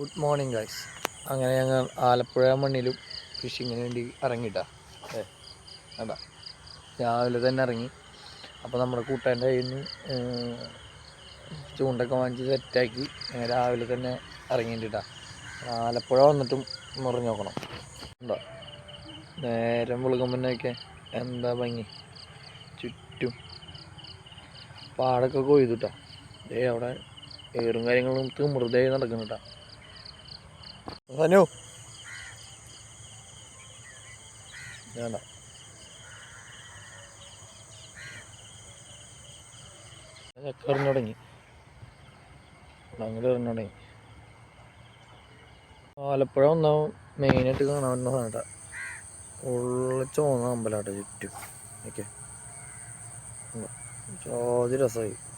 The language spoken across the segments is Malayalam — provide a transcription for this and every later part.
ഗുഡ് മോർണിംഗ് ഗൈസ് അങ്ങനെ ഞങ്ങൾ ആലപ്പുഴ മണ്ണിലും ഫിഷിങ്ങിന് വേണ്ടി ഇറങ്ങിട്ടാ ഏ രാവിലെ തന്നെ ഇറങ്ങി. അപ്പോൾ നമ്മുടെ കൂട്ടാന്റെ കയ്യിൽ നിന്ന് ചൂണ്ടൊക്കെ വാങ്ങിച്ച് സെറ്റാക്കി രാവിലെ തന്നെ ഇറങ്ങിയിട്ടാ ആലപ്പുഴ വന്നിട്ടും മുറിഞ്ഞ് നോക്കണം. ഉണ്ടോ? നേരം വെളുക്കുമ്പോഴൊക്കെ എന്താ ഭംഗി? ചുറ്റും പാടൊക്കെ കൊയ്തുട്ടാ. ഏ അവിടെ ഏറും കാര്യങ്ങളും തിമൃതയായി നടക്കുന്നുട്ടാ. സനു വേണ്ട. ചക്ക എറിഞ്ഞു തുടങ്ങി. അങ്ങനെ എറിഞ്ഞു തുടങ്ങി? ആലപ്പുഴ ഒന്നാ മെയിനായിട്ട് കാണാൻ പറ്റുന്ന ഉള്ള ചോന്ന അമ്പലാട്ടെ ചുറ്റും. ഓക്കെ. ചോദ്യ രസമായി.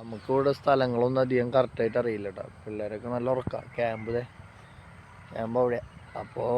നമുക്കിവിടെ സ്ഥലങ്ങളൊന്നും അധികം കറക്റ്റായിട്ട് അറിയില്ല കേട്ടോ പിള്ളേരൊക്കെ നല്ല ഉറക്കാം. ക്യാമ്പ് ക്യാമ്പ് അവിടെ. അപ്പോൾ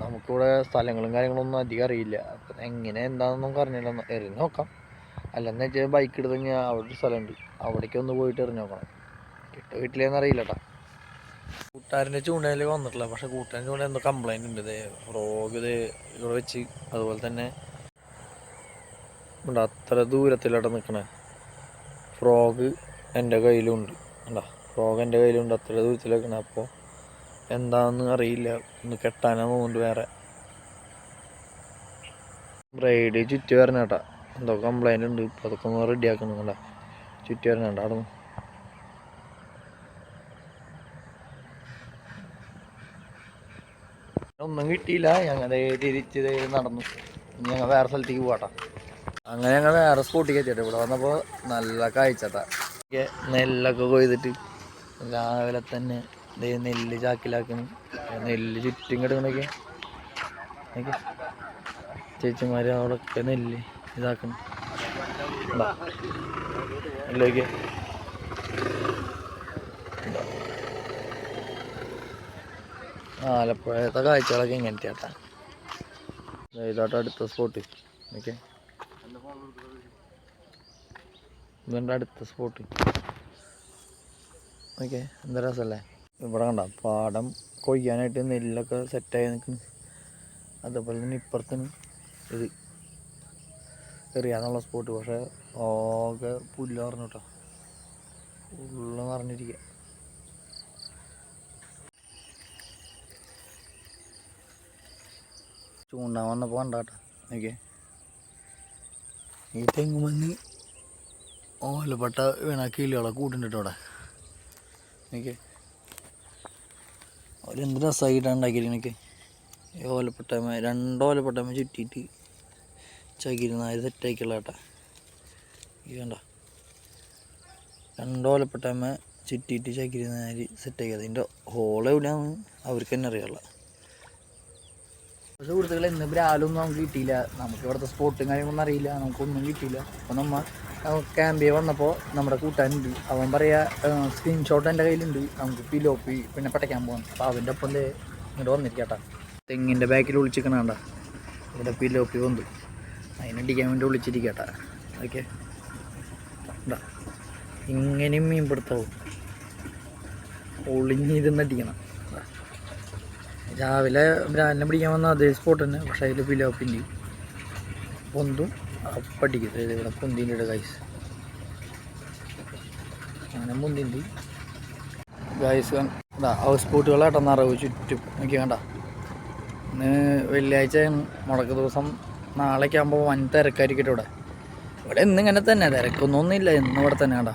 നമുക്കിവിടെ സ്ഥലങ്ങളും കാര്യങ്ങളൊന്നും അധികം അറിയില്ല. അപ്പം എങ്ങനെ എന്താണെന്ന് അറിഞ്ഞില്ല എറിഞ്ഞ് നോക്കാം. അല്ലെന്ന് വെച്ചാൽ ബൈക്ക് എടുത്ത് അവിടെ ഒരു സ്ഥലമുണ്ട്. അവിടേക്ക് ഒന്ന് പോയിട്ട് എറിഞ്ഞ് നോക്കണം. കിട്ട വീട്ടിലേന്ന് അറിയില്ല കേട്ടോ കൂട്ടുകാരന്റെ ചൂണ്ടയിൽ വന്നിട്ടില്ല. പക്ഷെ കൂട്ടുകാരന്റെ ചൂണ്ട എന്തോ കംപ്ലൈന്റ് ഉണ്ട് ഇത് റോഗ് ഇത് ഇവിടെ വെച്ച്. അതുപോലെ തന്നെ ഇവിടെ അത്ര ദൂരത്തിലോട്ട് നിൽക്കണേ ഫ്രോഗ് എന്റെ കയ്യിലുണ്ട്. കണ്ടോ? ഫ്രോഗ് എന്റെ കയ്യിലുണ്ട്. അത്ര ദൂരത്തിലേക്കാണ് അപ്പോൾ എന്താണെന്ന് അറിയില്ല. ഒന്ന് കെട്ടാനാ പോകുന്നുണ്ട് വേറെ. ബ്രൈഡ് ചുറ്റി വരണം കേട്ടാ. എന്തോ കംപ്ലൈന്റ് ഉണ്ട്. ഇപ്പോൾ അതൊക്കെ ഒന്ന് റെഡി ആക്കണം ചുറ്റി വരണം കേട്ടോ അവിടെ ഒന്നും. കിട്ടിയില്ല. ഞങ്ങൾ തിരിച്ച് നടന്നു. ഞങ്ങൾ വേറെ സ്ഥലത്തേക്ക് പോകട്ടാ അങ്ങനെ ഞങ്ങൾ വേറെ സ്കൂട്ടി കയറ്റിട്ട് ഇവിടെ വന്നപ്പോൾ നല്ല കാഴ്ചട്ടാ. നെല്ലൊക്കെ കൊയ്തിട്ട് രാവിലെ തന്നെ നെല്ല് ചാക്കിലാക്കുന്നു. നെല്ല് ചുറ്റും കിടക്കണൊക്കെ. നോക്കി ചേച്ചിമാര് അവിടെയൊക്കെ നെല്ല് ഇതാക്കണം ആലപ്പുഴത്തെ കാഴ്ചകളൊക്കെ ഇങ്ങനത്തെ ചേട്ടാ ഇതാട്ടോ അടുത്ത സ്പോട്ട് ഓക്കെ. ഇതെന്റെ അടുത്ത സ്പോട്ട് ഓക്കെ എന്താ രസമല്ലേ ഇവിടെ കണ്ട പാടം കൊയ്യാനായിട്ട് നെല്ലൊക്കെ സെറ്റായി നിൽക്കുന്നു. അതേപോലെ തന്നെ ഇപ്പുറത്തിന് ഇത് എറിയാന്നുള്ള സ്പോട്ട് പക്ഷേ ഓകെ പുല്ല് പറഞ്ഞു കേട്ടോ. ഫുള്ള് നിറഞ്ഞിരിക്കുക ചൂണ്ടാൻ വന്നപ്പോൾ കണ്ടാട്ടോ ഓക്കെ ഈ തെങ്ങുമന്ന് ഓലപ്പെട്ട വീണ കിളികളെ കൂട്ടുണ്ട് അവിടെ. എനിക്ക് അവരെന്ത് രസമായിട്ടാണ് ഉണ്ടാക്കിയിരിക്കണൊക്കെ ഈ ഓലപ്പെട്ടമ്മ രണ്ട് ഓലപ്പെട്ടമ്മ ചുറ്റിയിട്ട് ചകിരുന്ന സെറ്റാക്കിയുള്ള കേട്ടാ. വേണ്ട രണ്ട് ഓലപ്പെട്ടമ്മ ചുറ്റിയിട്ട് ചകിരുന്ന സെറ്റാക്കി അതിന്റെ ഹോൾ എവിടെയാണെന്ന് അവർക്ക് തന്നെ അറിയാനുള്ള. സുഹൃത്തുക്കൾ ഇന്ന് ബ്രാലൊന്നും നമുക്ക് കിട്ടിയില്ല. നമുക്ക് ഇവിടുത്തെ സ്പോട്ടും കാര്യങ്ങളൊന്നും അറിയില്ല. നമുക്കൊന്നും കിട്ടിയില്ല. അപ്പോൾ നമ്മ ക്യാമ്പിൽ വന്നപ്പോൾ നമ്മുടെ കൂട്ടാനുണ്ട്. അവൻ പറയാ സ്ക്രീൻഷോട്ട് എന്റെ കയ്യിലുണ്ട്. നമുക്ക് പിലോപ്പി പിന്നെ പടയ്ക്കാൻ പോകാം അപ്പോൾ അവന്റെ ഒപ്പം ഇങ്ങോട്ട് വന്നിരിക്കട്ടാ. തെങ്ങിന്റെ ബാക്കിൽ വിളിച്ചിരിക്കണാണ്ട ഇവിടെ പിലോപ്പി വന്നു. അതിനടിക്കാൻ വേണ്ടി വിളിച്ചിരിക്കട്ടാ ഓക്കെ. ഇങ്ങനെയും മീൻ പിടുത്തവും. ഒളിഞ്ഞിരുന്നടിക്കണം. രാവിലെ ബ്രാൻഡിനെ പിടിക്കാൻ വന്ന അതേ സ്പോട്ട് തന്നെ പക്ഷേ അതിൽ പിലോപ്പിന്റെ പൊന്തും അപ്പടിക്കും അതായത് ഇവിടെ പൊന്തിന്റെ ഇവിടെ ഗൈസ് അങ്ങനെ പൊന്തിന്റെ ഗൈസ് ഹൗസ് ബോട്ടുകളാട്ടം നിറവ് ചുറ്റും. നോക്കി വേണ്ട ഇന്ന് വെള്ളിയാഴ്ച മുടക്ക് ദിവസം നാളേക്ക് ആകുമ്പോൾ വൻ തിരക്കായിരിക്കും ഇവിടെ. ഇവിടെ ഇന്ന് ഇങ്ങനെ തന്നെ തിരക്കൊന്നൊന്നുമില്ല. ഇന്ന് ഇവിടെ തന്നെ കണ്ട.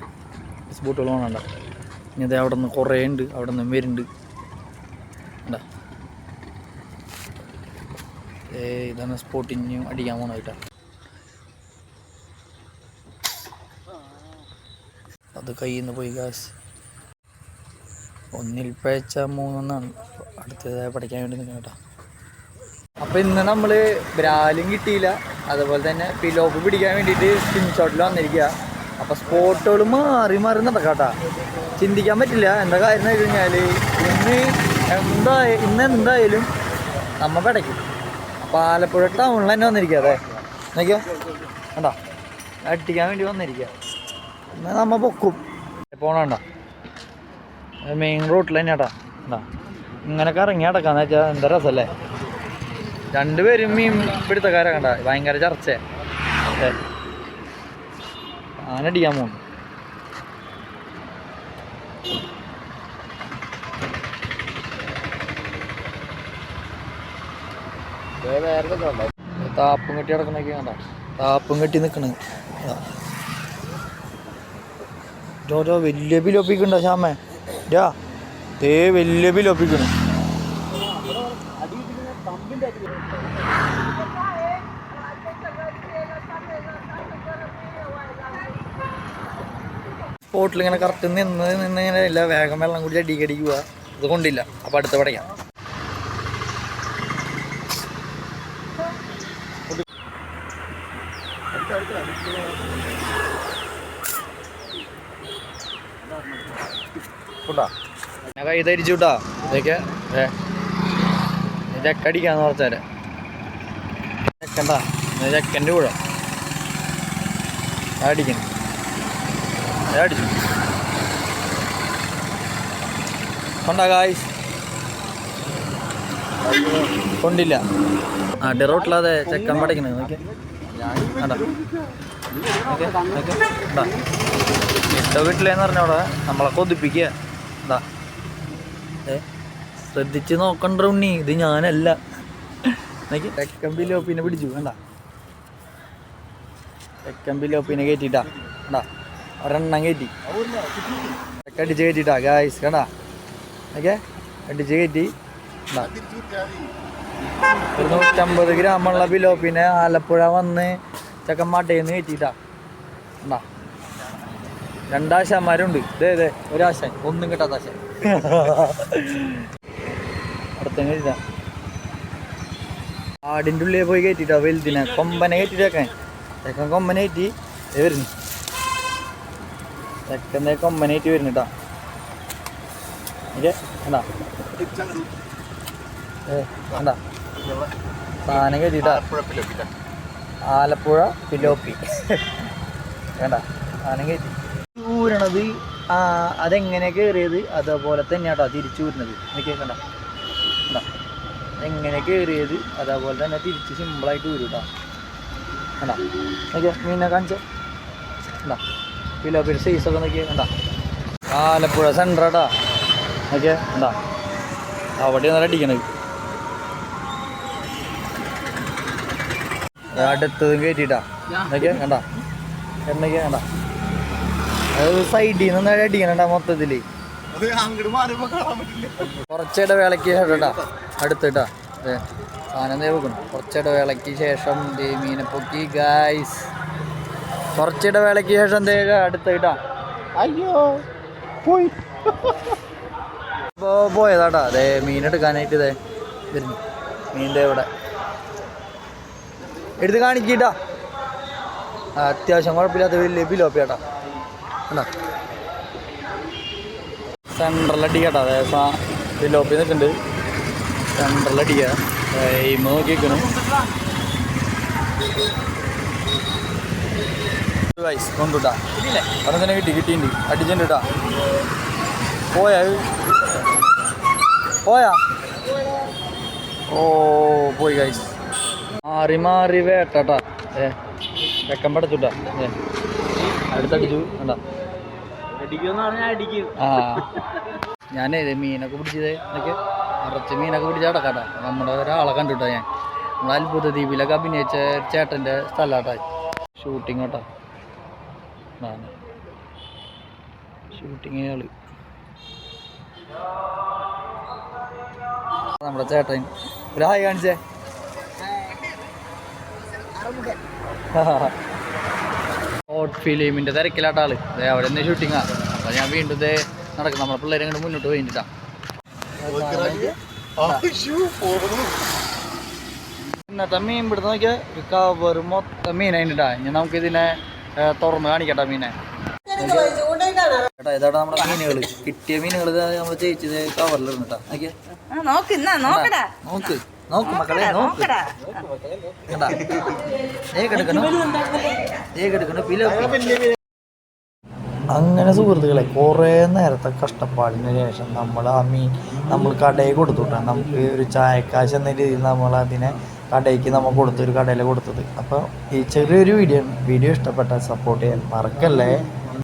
ഹൗസ് ബോട്ടുകൾ വേണ്ട ഇനി ഇത് അവിടെ നിന്ന് കുറേ ഉണ്ട് അവിടെ നിന്നും വരുന്നുണ്ട് കണ്ടാ ഏ ഇതാണ് സ്പോട്ടിങ് അടിക്കാൻ പോണായിട്ടാ അത് കയ്യിൽ നിന്ന് പോയി കാശ് ഒന്നിൽ പഴച്ച മൂന്നെന്നാണ് അടുത്തതായി പഠിക്കാൻ വേണ്ടി നിൽക്കുന്നത് കേട്ടോ. അപ്പോൾ ഇന്ന് നമ്മൾ ബ്രാലും കിട്ടിയില്ല. അതുപോലെ തന്നെ പിലോപ്പ് പിടിക്കാൻ വേണ്ടിയിട്ട് സ്കിൻ ഷോട്ടിൽ വന്നിരിക്കുക അപ്പോൾ സ്പോട്ടുകൾ മാറി മാറി നടക്കാം കേട്ടോ. ചിന്തിക്കാൻ പറ്റില്ല. എന്താ കാര്യം എന്ന് വെച്ച് കഴിഞ്ഞാൽ ഇന്ന് എന്താ ഇന്ന് എന്തായാലും നമ്മൾ പടയ്ക്കും. അപ്പോൾ ആലപ്പുഴ ടൗണിൽ തന്നെ വന്നിരിക്കുക അതെ നോക്കിയോ. കണ്ടോ? അടിക്കാൻ വേണ്ടി വന്നിരിക്കുക എന്നാൽ നമ്മൾ പൊക്കും. പോണണ്ട മെയിൻ റോട്ടിൽ തന്നെ ഏട്ടാ എന്താ ഇങ്ങനൊക്കെ ഇറങ്ങി അടക്കാന്ന് വെച്ചാൽ എന്താ രസമല്ലേ രണ്ടുപേരും മീൻ പിടുത്തക്കാരെ കണ്ട? ഭയങ്കര ചർച്ച അടിക്കാൻ പോകുന്നു താപ്പും കെട്ടി കിടക്കണൊക്കെ കണ്ട. താപ്പും കെട്ടി ഇതാ. ജോജോ വലിയ ബിലോപ്പിക്കുണ്ടോ ശ്യാമേ? രാ ദേ വലിയ ബിലോപ്പിക്കണ് സ്പോട്ടിൽ ഇങ്ങനെ കറക്റ്റ് നിന്ന് നിന്ന് ഇങ്ങനെ ഇല്ല. വേഗം വെള്ളം കൂടി അടിക്കടിക്കുക അത് കൊണ്ടില്ല. അപ്പം അടുത്ത പടയ്ക്കാം. ഞാൻ കൈ ധരിച്ചു വിട്ടാ ഇതൊക്കെ ഏ ചെക്കടിക്കാന്ന് പറഞ്ഞാൽ ചെക്കണ്ട ചെക്കന്റെ കൂടെ. അടിക്കുന്നു അടിച്ചു. കൊണ്ടാ കായ്സ് കൊണ്ടില്ല ആ റോട്ടിലതെ ചെക്കൻ പഠിക്കണേ നോക്കി ഇട്ട വീട്ടിലേന്ന് പറഞ്ഞോടെ നമ്മളെ കൊതിപ്പിക്കുക. എന്താ ഏ ശ്രദ്ധിച്ച് നോക്കണ്ട ഉണ്ണി. ഇത് ഞാനല്ല. നോക്കി. പിന്നെ പിടിച്ചു. വേണ്ട തെക്കൻ പിന്നെ കയറ്റിട്ടാ കണ്ടാ? ഒരെണ്ണം കയറ്റി അടിച്ച് കയറ്റിട്ടാ ഗായ്സ് കണ്ടാ? ഓക്കെ? അടിച്ച് കയറ്റി ഒരു നൂറ്റമ്പത് ഗ്രാമുള്ള പിന്നെ ആലപ്പുഴ വന്ന് ചെക്കന്മാട്ടേന്ന് കയറ്റിട്ടാ കണ്ടാ രണ്ടാശാന്മാരുണ്ട്. ഇതേ ഇതേ ഒരാശാൻ. ഒന്നും കിട്ടാത്ത ആശാൻ. അടുത്ത ആടിന്റെ ഉള്ളിൽ പോയി കയറ്റിട്ടാ വലുതിനെ. കൊമ്പനെ കയറ്റിട്ടേക്കാൻ ചെക്കൻ കൊമ്പനെ കയറ്റി. വരുന്നു. ചെക്കന്റെ കൊമ്പനെ കയറ്റി വരുന്നുട്ടാ കേട്ടാ ഏ കണ്ടാ. സാധനം ആലപ്പുഴ പിലോപ്പി വേണ്ട സാധനം കയറ്റി ഊരണത് ആ അതെങ്ങനെ കയറിയത് അതേപോലെ തന്നെയാട്ടോ തിരിച്ചൂരുന്നത് എനിക്ക് കണ്ട? കണ്ട? എങ്ങനെ കയറിയത് അതേപോലെ തന്നെ തിരിച്ച് സിമ്പിളായിട്ട് ഊരും കേട്ടോ കണ്ട? നോക്കിയ മീനെ കാണിച്ചോ. വേണ്ട പിലോപ്പിയുടെ സൈസൊക്കെ നോക്കിയാൽ കണ്ട? ആലപ്പുഴ സെൻട്രാട്ടാ നോക്കിയേ. അവിടെ അവിടെയാണ് അടിക്കണത്. അടുത്തതും കയറ്റിട്ടാ എന്നൊക്കെയാ കണ്ട. എന്നൊക്കെയാ കണ്ട. അത് സൈഡിൽ നിന്ന് അടിക്കണണ്ട മൊത്തത്തിൽ. കുറച്ചിട വേളയ്ക്ക് ശേഷം അടുത്തിട്ടാ. അതെ സാധനം വെക്കണം. കുറച്ചിട വേളയ്ക്ക് ശേഷം ദേ മീനെ പൊക്കി ഗായ്സ് കുറച്ചിട വേളയ്ക്ക് ശേഷം ദേ അടുത്തിട്ടാ അയ്യോ പോയി. ഇപ്പോൾ പോയതാട്ടാ. അതെ മീനെടുക്കാനായിട്ട് ഇതേ വരുന്നു. മീന്റെ ഇവിടെ. എടുത്ത് കാണിക്കട്ടാ. അത്യാവശ്യം കുഴപ്പമില്ലാത്ത വലിയ പിലോപ്പിയാട്ടാ കണ്ടാ? സെൻട്രൽ അടിക്കട്ടാ അതായത് സാ പിലോപ്പി നിൽക്കുന്നുണ്ട്. സെൻട്രൽ എയിമ് നോക്കിക്കണം വയസ്സ് കൊണ്ടുട്ടാ. പറഞ്ഞ തന്നെ കിട്ടി കിട്ടിയിട്ടുണ്ട്. അടിച്ചിട്ടുണ്ട്. കേട്ടാ പോയാ? പോയാ? ഓ പോയി ഗൈസ് മാറി മാറി വേട്ടാ ഏ വെക്കം പടച്ചുട്ടാ. ഏ. അടുത്തടിച്ചു. കണ്ടാ? ആ. ഞാനേ മീനൊക്കെ പിടിച്ചത്. എന്നൊക്കെ നിറച്ച് മീനൊക്കെ പിടിച്ച അടക്കാട്ടാ നമ്മുടെ ഒരാളെ കണ്ടുട്ടാ ഞാൻ. നമ്മളെ അത്ഭുത ദ്വീപിലൊക്കെ അഭിനയിച്ച ചേട്ടന്റെ സ്ഥലമാട്ടാ ഷൂട്ടിങ് കേട്ടാ ഷൂട്ടിങ് ആൾ. നമ്മുടെ ചേട്ടൻ. ഒരു ഹായ് കാണിച്ചേ. ഷോർട്ട് ഫിലിമിന്റെ തിരക്കിലാട്ട ആൾ. ദേ അവിടെ നിന്ന് ഷൂട്ടിങ്ങാ അപ്പൊ ഞാൻ വീണ്ടും ഇതേ നടക്കും. നമ്മളെ പിള്ളേരെ അങ്ങോട്ട് മുന്നോട്ട് പോയിട്ടാ ഇന്നത്തെ മീൻ പിടുത്തം നോക്കിയാൽ ഒരു കവർ മൊത്തം മീനായിട്ടാ ഇനി നമുക്ക് ഇതിനെ തുറന്ന് കാണിക്കട്ടെ മീനെ. ചേട്ടാ ഇതാണ് നമ്മുടെ മീനുകൾ കിട്ടിയ മീനുകൾ നമ്മൾ ജയിച്ചത് കവറിലിരുന്നിട്ടാ നോക്ക്. നോക്ക് മക്കളെ നോക്ക്. ഏ കിടക്കണു? ഏ കിടക്കണു? പിലോപ്പി അങ്ങനെ സുഹൃത്തുക്കളെ കുറേ നേരത്തെ കഷ്ടപ്പാടിന് ശേഷം നമ്മൾ ആ മീൻ നമ്മൾ കടയിൽ കൊടുത്തുട്ടാണ് നമുക്ക് ഒരു ചായക്കാശ് എന്ന രീതിയിൽ നമ്മൾ അതിനെ കടയ്ക്ക് നമ്മൾ കൊടുത്തൊരു കടയിൽ കൊടുത്തത്. അപ്പോൾ ഈ ചെറിയൊരു വീഡിയോ വീഡിയോ ഇഷ്ടപ്പെട്ടാൽ സപ്പോർട്ട് ചെയ്യാൻ മറക്കല്ലേ?